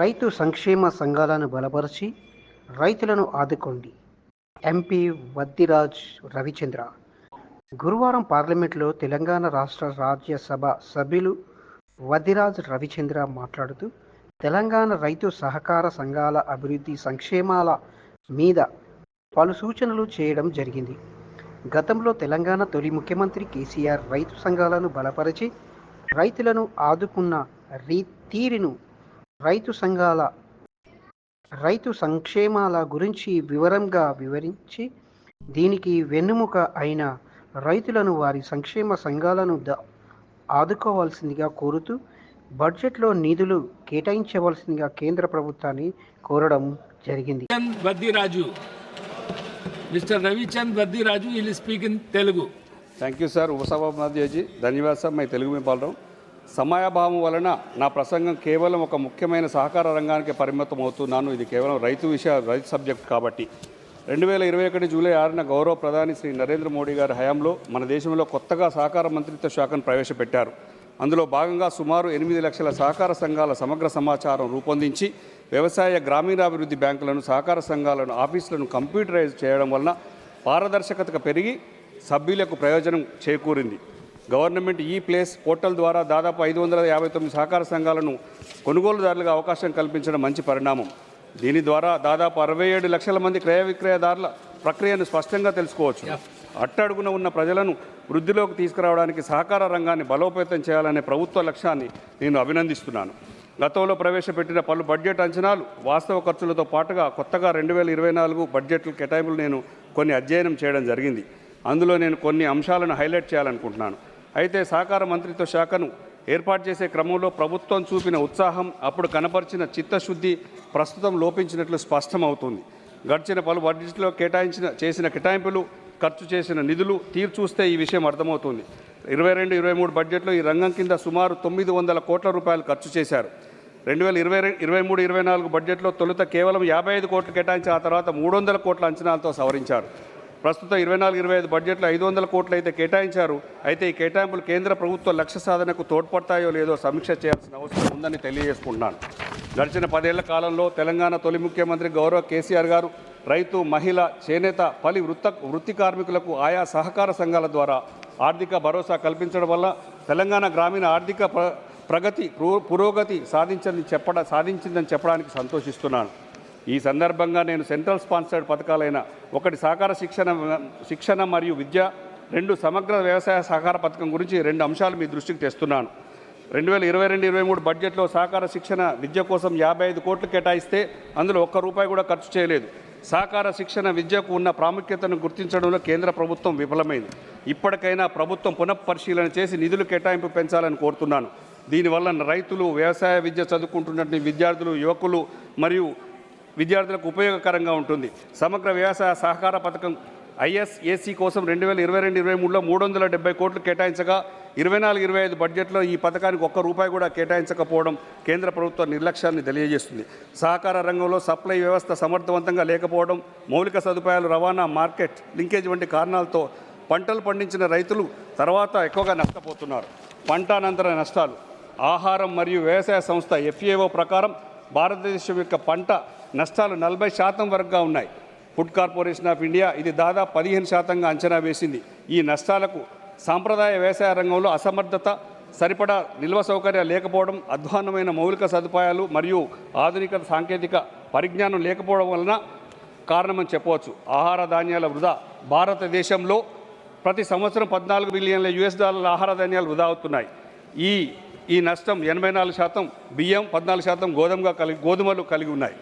రైతు సంక్షేమ సంఘాలను బలపరిచి రైతులను ఆదుకోండి. ఎంపీ వద్దిరాజ్ రవిచంద్ర. గురువారం పార్లమెంట్లో తెలంగాణ రాష్ట్ర రాజ్యసభ సభ్యులు వద్దిరాజ్ రవిచంద్ర మాట్లాడుతూ తెలంగాణ రైతు సహకార సంఘాల అభివృద్ధి సంక్షేమాల మీద పలు సూచనలు చేయడం జరిగింది. గతంలో తెలంగాణ తొలి ముఖ్యమంత్రి కేసీఆర్ రైతు సంఘాలను బలపరిచి రైతులను ఆదుకున్న రీ తీరును రైతు సంఘాల రైతు సంక్షేమాల గురించి వివరంగా వివరించి దీనికి వెన్నుముక అయిన రైతులను వారి సంక్షేమ సంఘాలను ద ఆదుకోవాల్సిందిగా కోరుతూ బడ్జెట్లో నిధులు కేటాయించవలసిందిగా కేంద్ర ప్రభుత్వాన్ని కోరడం జరిగింది. Baddiraju mister Ravichand Baddiraju I'll speak Telugu thank you sir ఉపసభాపతి ధన్యవాద సార్ మై తెలుగు మేము పాల్గొం సమయాభావం వలన నా ప్రసంగం కేవలం ఒక ముఖ్యమైన సహకార రంగానికి పరిమితం అవుతున్నాను. ఇది కేవలం రైతు విషయ రైతు సబ్జెక్ట్ కాబట్టి. రెండు వేల ఇరవై ఒకటి జూలై ఆరున గౌరవ ప్రధాని శ్రీ నరేంద్ర మోడీ గారి హయాంలో మన దేశంలో కొత్తగా సహకార మంత్రిత్వ శాఖను ప్రవేశపెట్టారు. అందులో భాగంగా సుమారు ఎనిమిది లక్షల సహకార సంఘాల సమగ్ర సమాచారం రూపొందించి వ్యవసాయ గ్రామీణాభివృద్ధి బ్యాంకులను సహకార సంఘాలను ఆఫీసులను కంప్యూటరైజ్ చేయడం వలన పారదర్శకత పెరిగి సభ్యులకు ప్రయోజనం చేకూరింది. గవర్నమెంట్ ఈ ప్లేస్ పోర్టల్ ద్వారా దాదాపు ఐదు వందల యాభై తొమ్మిది సహకార సంఘాలను కొనుగోలుదారులుగా అవకాశం కల్పించడం మంచి పరిణామం. దీని ద్వారా దాదాపు అరవై ఏడు లక్షల మంది క్రయ విక్రయదారుల ప్రక్రియను స్పష్టంగా తెలుసుకోవచ్చు. అట్టడుగున ఉన్న ప్రజలను వృద్ధిలోకి తీసుకురావడానికి సహకార రంగాన్ని బలోపేతం చేయాలనే ప్రభుత్వ లక్ష్యాన్ని నేను అభినందిస్తున్నాను. గతంలో ప్రవేశపెట్టిన పలు బడ్జెట్ అంచనాలు వాస్తవ ఖర్చులతో పాటుగా కొత్తగా రెండు వేల ఇరవై నాలుగు బడ్జెట్ల కేటాయింపులు నేను కొన్ని అధ్యయనం చేయడం జరిగింది. అందులో నేను కొన్ని అంశాలను హైలైట్ చేయాలనుకుంటున్నాను. అయితే సహకార మంత్రిత్వ శాఖను ఏర్పాటు చేసే క్రమంలో ప్రభుత్వం చూపిన ఉత్సాహం అప్పుడు కనపరిచిన చిత్తశుద్ధి ప్రస్తుతం లోపించినట్లు స్పష్టమవుతుంది. గడిచిన పలు బడ్జెట్లో కేటాయించిన చేసిన కేటాయింపులు ఖర్చు చేసిన నిధులు తీరు చూస్తే ఈ విషయం అర్థమవుతుంది. ఇరవై రెండు ఇరవై మూడు బడ్జెట్లో ఈ రంగం కింద సుమారు తొమ్మిది వందల కోట్ల రూపాయలు ఖర్చు చేశారు. రెండు వేల ఇరవై ఇరవై మూడు ఇరవై నాలుగు బడ్జెట్లో తొలుత కేవలం యాభై ఐదు కోట్లు కేటాయించి ఆ తర్వాత మూడు వందల కోట్ల అంచనాలతో సవరించారు. ప్రస్తుతం ఇరవై నాలుగు ఇరవై ఐదు బడ్జెట్లో ఐదు వందల కోట్లు అయితే కేటాయించారు. అయితే ఈ కేటాయింపులు కేంద్ర ప్రభుత్వ లక్ష్య సాధనకు తోడ్పడతాయో లేదో సమీక్ష చేయాల్సిన అవసరం ఉందని తెలియజేసుకుంటున్నాను. గడిచిన పదేళ్ళ కాలంలో తెలంగాణ తొలి ముఖ్యమంత్రి గౌరవ కేసీఆర్ గారు రైతు మహిళ చేనేత పలు వృత్త వృత్తి కార్మికులకు ఆయా సహకార సంఘాల ద్వారా ఆర్థిక భరోసా కల్పించడం వల్ల తెలంగాణ గ్రామీణ ఆర్థిక ప్ర ప్రగతి పురో- పురోగతి సాధించని చెప్పడ సాధించిందని చెప్పడానికి సంతోషిస్తున్నాను. ఈ సందర్భంగా నేను సెంట్రల్ స్పాన్సర్డ్ పథకాలైన ఒకటి సహకార శిక్షణ శిక్షణ మరియు విద్య రెండు సమగ్ర వ్యవసాయ సహకార పథకం గురించి రెండు అంశాలు మీ దృష్టికి తెస్తున్నాను. రెండు వేల ఇరవై రెండు ఇరవై మూడు బడ్జెట్లో సహకార శిక్షణ విద్య కోసం యాభై ఐదు కోట్లు కేటాయిస్తే అందులో ఒక్క రూపాయి కూడా ఖర్చు చేయలేదు. సహకార శిక్షణ విద్యకు ఉన్న ప్రాముఖ్యతను గుర్తించడంలో కేంద్ర ప్రభుత్వం విఫలమైంది. ఇప్పటికైనా ప్రభుత్వం పునఃపరిశీలన చేసి నిధులు కేటాయింపు పెంచాలని కోరుతున్నాను. దీనివల్ల రైతులు వ్యవసాయ విద్య చదువుకుంటున్నటువంటి విద్యార్థులు యువకులు మరియు విద్యార్థులకు ఉపయోగకరంగా ఉంటుంది. సమగ్ర వ్యవసాయ సహకార పథకం ఐఎస్ఏసీ కోసం రెండు వేల ఇరవై రెండు ఇరవై మూడులో మూడు వందల డెబ్బై కోట్లు కేటాయించగా ఇరవై నాలుగు ఇరవై ఐదు బడ్జెట్లో ఈ పథకానికి ఒక్క రూపాయి కూడా కేటాయించకపోవడం కేంద్ర ప్రభుత్వ నిర్లక్ష్యాన్ని తెలియజేస్తుంది. సహకార రంగంలో సప్లై వ్యవస్థ సమర్థవంతంగా లేకపోవడం మౌలిక సదుపాయాలు రవాణా మార్కెట్ లింకేజ్ వంటి కారణాలతో పంటలు పండించిన రైతులు తర్వాత ఎక్కువగా నష్టపోతున్నారు. పంట అనంతర నష్టాలు. ఆహారం మరియు వ్యవసాయ సంస్థ ఎఫ్ఏఓ ప్రకారం భారతదేశం యొక్క పంట నష్టాలు నలభై శాతం వరకుగా ఉన్నాయి. ఫుడ్ కార్పొరేషన్ ఆఫ్ ఇండియా ఇది దాదాపు పదిహేను శాతంగా అంచనా వేసింది. ఈ నష్టాలకు సాంప్రదాయ వ్యవసాయ రంగంలో అసమర్థత సరిపడా నిల్వ సౌకర్యాలు లేకపోవడం అధ్వాన్నమైన మౌలిక సదుపాయాలు మరియు ఆధునిక సాంకేతిక పరిజ్ఞానం లేకపోవడం వలన కారణమని చెప్పవచ్చు. ఆహార ధాన్యాల వృధా. భారతదేశంలో ప్రతి సంవత్సరం పద్నాలుగు బిలియన్ల యుఎస్ డాలర్ల ఆహార ధాన్యాలు వృధా అవుతున్నాయి. ఈ ఈ నష్టం ఎనభై నాలుగు శాతం బియ్యం పద్నాలుగు శాతం గోధుమగా కలిగి గోధుమలు కలిగి ఉన్నాయి.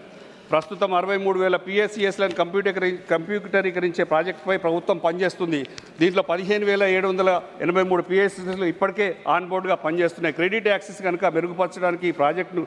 ప్రస్తుతం అరవై మూడు వేల పిఎస్సిఎస్లను కంప్యూటరీ కంప్యూటరీకరించే ప్రాజెక్టుపై ప్రభుత్వం పనిచేస్తుంది. దీంట్లో పదిహేను వేల ఏడు వందల ఎనభై మూడు పిఎస్సిఎస్లు ఇప్పటికే ఆన్బోర్డ్గా పనిచేస్తున్నాయి. క్రెడిట్ యాక్సెస్ కనుక మెరుగుపరచడానికి ఈ ప్రాజెక్టును